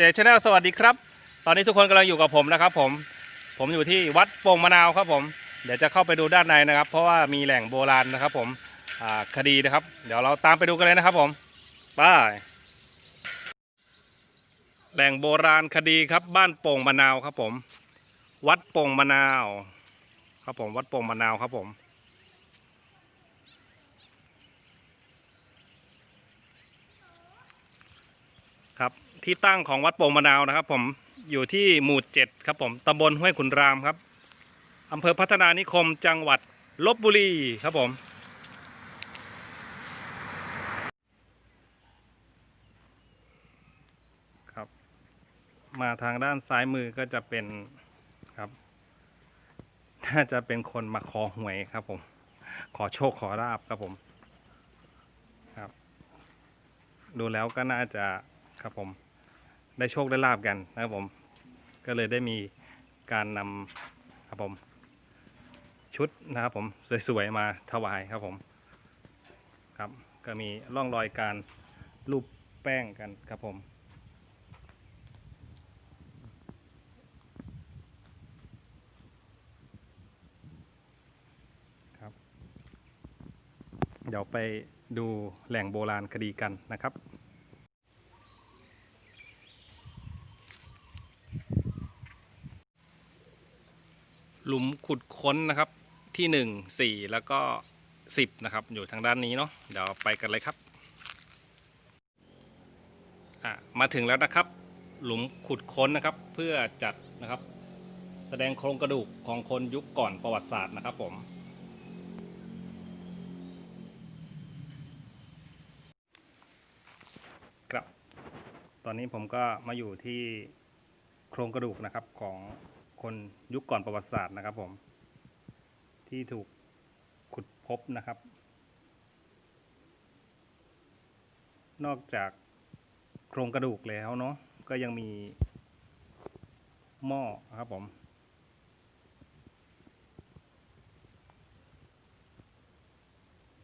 เจชแนลสวัสดีครับ ตอนนี้ทุกคนกำลังอยู่กับผมนะครับผม ผมอยู่ที่วัดโป่งมะนาวครับผม เดี๋ยวจะเข้าไปดูด้านในนะครับ เพราะว่ามีแหล่งโบราณนะครับ ผมคดีนะครับ เดี๋ยวเราตามไปดูกันเลยนะครับผมไปแหล่งโบราณคดีครับ บ้านโป่งมะนาวครับผม วัดโป่งมะนาว ครับผม วัดโป่งมะนาวครับผมครับ ที่ตั้งของวัดโป่งมะนาวนะครับ ผมอยู่ที่หมู่เจ็ดครับผมตำบลห้วยขุนรามครับอำเภอพัฒนานิคมจังหวัดลบบุรีครับผม ครับ มาทางด้านซ้ายมือก็จะเป็นครับ น่าจะเป็นคนมาขอหวยครับผม ขอโชคขอราบครับผม ครับ ดูแล้วก็น่าจะครับผม ได้โชคได้ลาบกันนะครับผม ก็เลยได้มีการนำครับผม ชุดนะครับผมสวยๆมาถวายครับผม ครับ ก็มีร่องรอยการรูปแป้งกันครับผมครับเดี๋ยวไปดูแหล่งโบราณคดีกันนะครับ หลุมขุด ค้นนะครับที่หนึ่งสี่แล้วก็สิบนะครับ อยู่ทางด้านนี้เนาะเดี๋ยวไปกันเลยครับมาถึงแล้วนะครับ หลุมขุดค้นนะครับ เพื่อจัดนะครับ แสดงโครงกระดูกของคนยุคก่อนประวัติศาสตร์นะครับผมครับ ตอนนี้ผมก็มาอยู่ที่โครงกระดูกนะครับของคนยุคก่อนประวัติศาสตร์นะครับผม ที่ถูกขุดพบนะครับ นอกจากโครงกระดูกแล้วเนาะก็ยังมีหม้อครับผม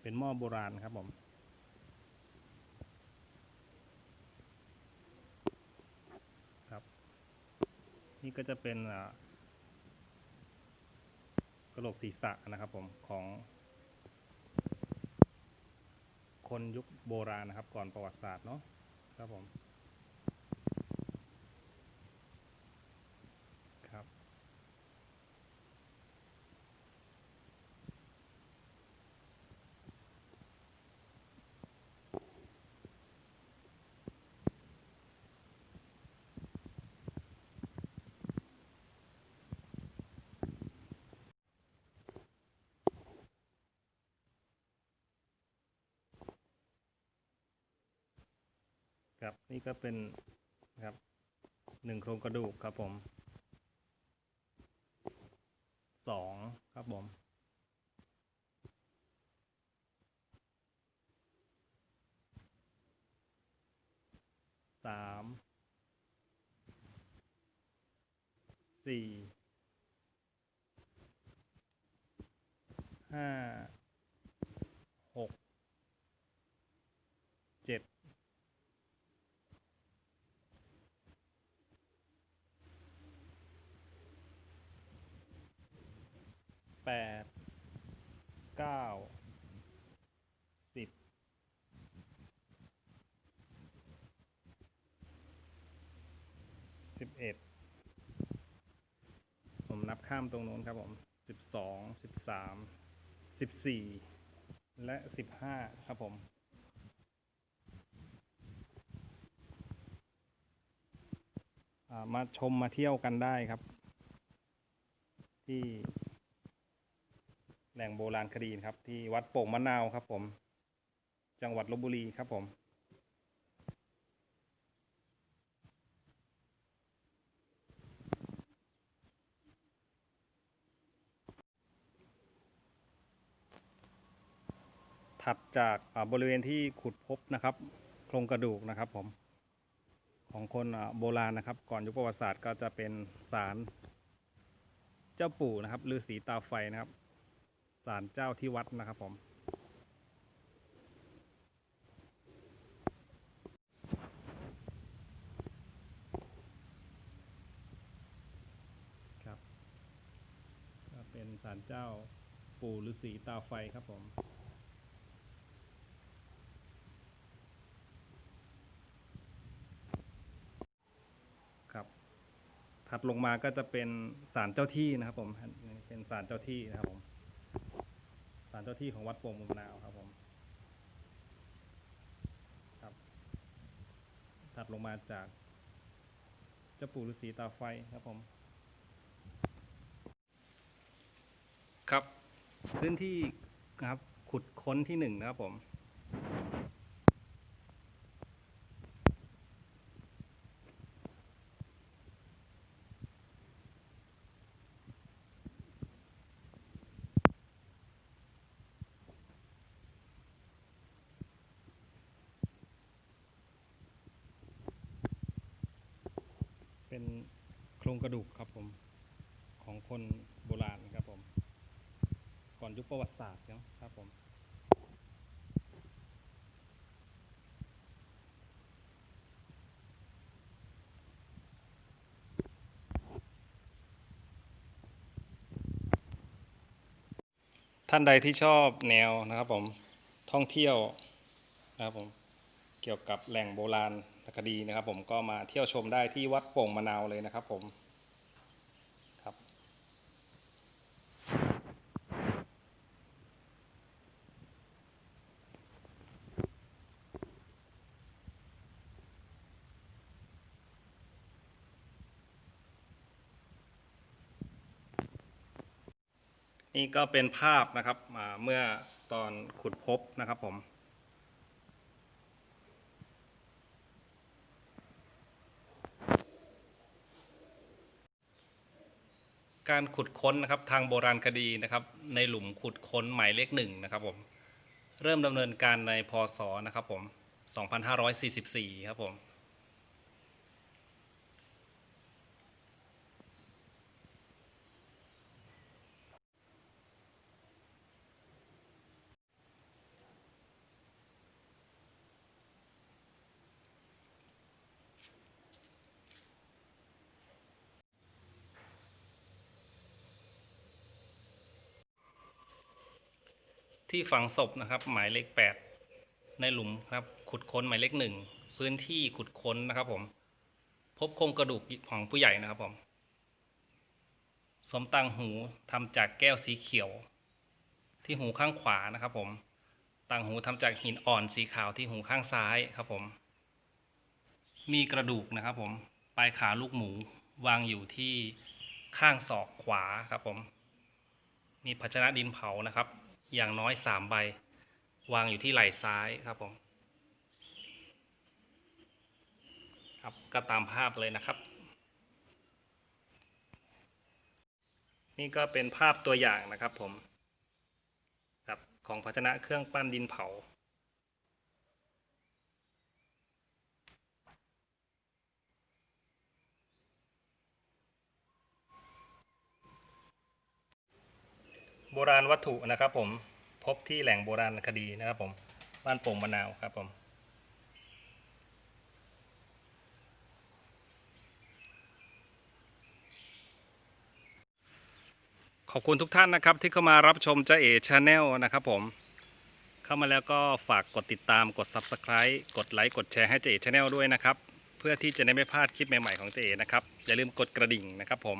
เป็นหม้อโบราณครับผมครับ นี่ก็จะเป็นอ่า กระโหลกศีรษะนะครับ ผมของ คนยุคโบราณนะครับ ก่อนประวัติศาสตร์เนาะครับผม ครับ นี่ก็เป็นครับหนึ่งโครงกระดูกครับผมสองครับผมสามสี่ห้าหกเจ็ด แปดเก้าสิบสิบเอ็ดผมนับข้ามตรงนู้นครับผมสิบสองสิบสามสิบสี่และสิบห้าครับผมมาชมมาเที่ยวกันได้ครับ ที่ แหล่งโบราณคดีครับ ที่วัดโป่งมะนาวครับ ผม จังหวัดลบบุรีครับผมถัดจากบริเวณที่ขุดพบนะครับ โครงกระดูกนะครับ ผม ของคนโบราณนะครับ ก่อนยุคประวัติศาสตร์ก็จะเป็นศาลเจ้าปู่นะครับฤาษีตาไฟนะครับ ศาลเจ้าที่วัดนะครับผมครับก็เป็นศาลเจ้าปู่ฤาษีตาไฟครับผมครับถัดลงมาก็จะเป็นศาลเจ้าที่นะครับผม เป็นศาลเจ้าที่นะครับผมาลเจ้าที่ของวัดโป่งมุมนาวครับผมครับ ถัดลงมาจากเจ้าปู่ฤาษีตาไฟครับผม ครับ พื้นที่นะครับ ขุดค้นที่หนึ่งนะครับผม เป็นโครงกระดูกครับผมของคนโบราณครับผม ก่อนยุคประวัติศาสตร์เนะครับผมท่านใดที่ชอบแนวนะครับผมท่องเที่ยวนะครับผมเกี่ยวกับแหล่งโบราณ คดีนะครับ ผมก็มาเที่ยวชมได้ที่วัดโป่งมะนาวเลยนะครับ ผมครับ นี่ก็เป็นภาพนะครับอ่าเมื่อตอนขุดพบนะครับผม การขุดค้นนะครับทางโบราณคดีนะครับ ในหลุมขุดค้นหมายเลขหนึ่งนะครับผมเริ่มดำเนินการในพศนะครับผม 2544 ครับผม ที่ฝังศพนะครับ หมายเลขแปดในหลุมครับ ขุดค้นหมายเลขหนึ่งพื้นที่ขุดค้นนะครับผม พบโครงกระดูกของผู้ใหญ่นะครับผมสมตังหูทำจากแก้วสีเขียว ที่หูข้างขวานะครับ ผมต่างหูทำจากหินอ่อนสีขาวที่หูข้างซ้ายครับผม มีกระดูกนะครับ ผมปลายขาลูกหมูวางอยู่ที่ข้างศอกขวาครับผม มีภาชนะดินเผานะครับ อย่างน้อยสามใบ วางอยู่ที่ไหล่ซ้ายครับผมครับก็ตามภาพเลยนะครับ นี่ก็เป็นภาพตัวอย่างนะครับผมครับของภาชนะเครื่องปั้นดินเผา โบราณวัตถุนะครับ ผมพบที่แหล่งโบราณคดีนะครับผมบ้านโป่งมะนาวครับผมขอบคุณทุกท่านนะครับ ที่เข้ามารับชมเจ้าเอ๋ชาแนลนะครับผมเข้ามาแล้วก็ฝากกดติดตามกด Subscribe กดไลค์กดแชร์ให้เจ้าเอ๋ชาแนลด้วยนะครับ เพื่อที่จะได้ไม่พลาดคลิปใหม่ๆของเจ้าเอ๋นะครับ อย่าลืมกดกระดิ่งนะครับผม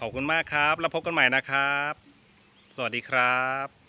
ขอบคุณมากครับ แล้วพบกันใหม่นะครับ สวัสดีครับ